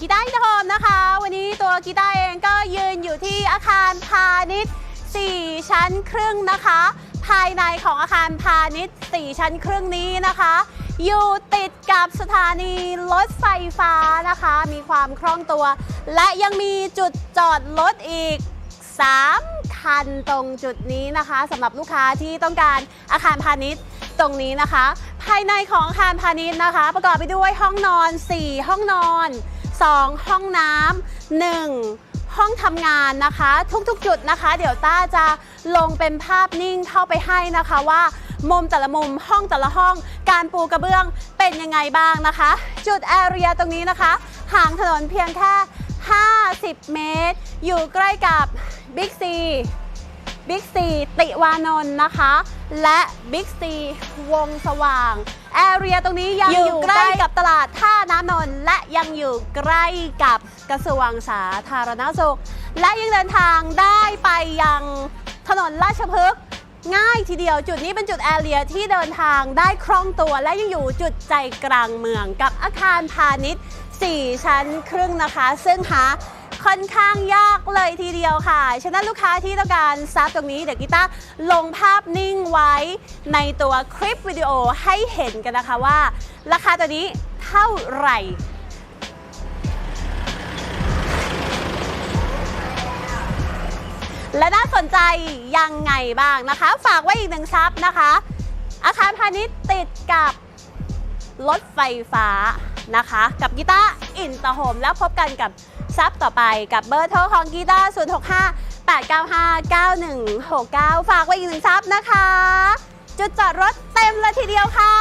กีตาร์อินทอมนะคะ วันนี้ตัวกีตาร์เองก็ยืนอยู่ที่อาคารพาณิชย์ 4 ชั้นครึ่งนะคะ ภายในของอาคารพาณิชย์ 4 ชั้นครึ่งนี้นะคะ อยู่ติดกับสถานีรถไฟฟ้านะคะ มีความคล่องตัว และยังมีจุดจอดรถอีก 3 คันตรงจุดนี้นะคะสำหรับลูกค้าที่ต้องการอาคารพาณิชย์ตรงนี้นะคะ ภายในของอาคารพาณิชย์นะคะ ประกอบไปด้วยห้องนอน 4 ห้องนอน 2 ห้องน้ำ1ห้องทำงานนะคะ ทุกๆ จุดนะคะ เดี๋ยวต้าจะลงเป็นภาพนิ่งเข้าไปให้นะคะว่ามุมแต่ละมุมห้องแต่ละห้อง การปูกระเบื้องเป็นยังไงบ้างนะคะ จุดแอเรียตรงนี้นะคะ ห่างถนนเพียงแค่ 50 เมตร อยู่ใกล้กับบิ๊กซี บิ๊กซีติวานนท์นะคะ และบิ๊กซีวงสว่าง แอเรียตรงนี้ยังอยู่อยู่ใกล้ กับตลาดท่าน้ำนนท์และยังอยู่ใกล้กับกระทรวงสาธารณสุข และยังเดินทางได้ไปยังถนนราชพฤกษ์ง่ายทีเดียวจุดนี้เป็นจุดแอเรียที่เดินทางได้คล่องตัวและยังอยู่จุดใจกลางเมืองกับอาคารพาณิชย์ 4 ชั้นครึ่งนะคะ ซึ่งหา ค่อนข้างยากเลยทีเดียวค่ะ ฉะนั้นลูกค้าที่ต้องการซับตรงนี้เดี๋ยวกีตาร์ลงภาพนิ่งไว้ในตัวคลิปวิดีโอให้เห็นกันนะคะว่า ราคาตัวนี้เท่าไหร่และน่าสนใจยังไงบ้างนะคะ ฝากไว้อีกหนึ่งซับนะคะ อาคารพาณิชย์ติดกับรถไฟฟ้า นะคะ กับกีตาร์อินเตอร์โฮมแล้วพบกันกับซับต่อไปกับเบอร์โทรของกีตาร์065 895 9169 ฝากไว้อีกหนึ่งซับนะคะ จุดจอดรถเต็มเลยทีเดียวค่ะ